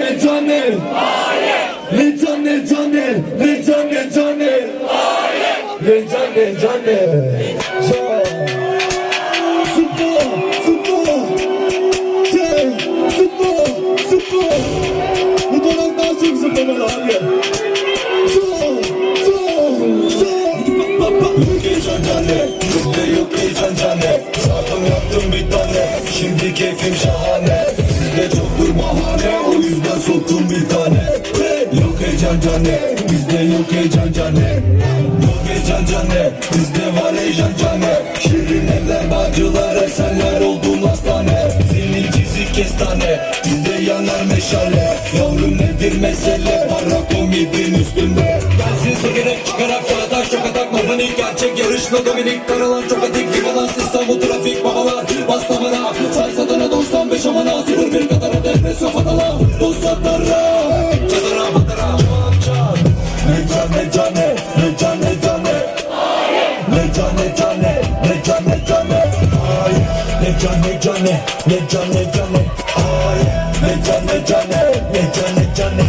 cane cane Ne cane cane Ne cane cane Ne cane cane Ja Spor Spor Şey Spor Spor Bu taraf daha çok zıplamalı abi. Sol Sol Sol Yok heyecan cane Bizde yok heyecan cane Zaten yaptım bir tane. Şimdi keyfim şahane O yüzden soktum bir tane. Yok heyecan cane Bizde yok heyecan cane. Yok heyecan cane Bizde var heyecan cane. Şirin evler bacılar Esenler oldum hastane. Senin çizik kestane Bizde yanar meşale. Yavrum nedir mesele? Para komidin üstünde. Bensiz sekerek çıkarak kağıda şok atak. Panik gerçek yarışma Dominik Karalan çok atik. Gibi lan İstanbul trafik babalar cane cane Ne cane cane Ay Ne cane cane Ne cane cane Ay Ne cane cane Ne cane cane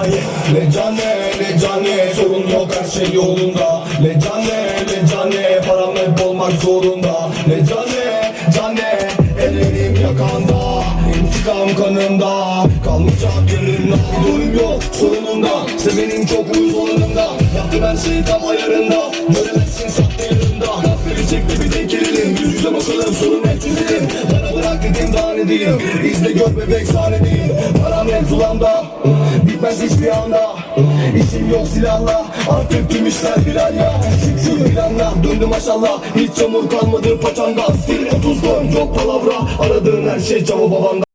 Ay Ne cane ne cane Sorun yok her şey yolunda. Ne cane ne cane Param hep olmak zorunda. Ne cane cane Ellerim yakanda İntikam kanımda Kalmayacak yarında Doyum yok sorununda Sevenim çok uyuz olanında Yaptım her şeyi ayarında. Göremezsin Bakalım sorun hep Bana bırak dedim daha diyeyim? İzle gör bebek sahnedeyim Param hep zulamda Bitmez hiçbir anda. İşim yok silahla Artık tüm işler birer ya Şükür planla döndü maşallah Hiç çamur kalmadı paçanda Stil 30 don yok palavra. Aradığın her şey cevap babanda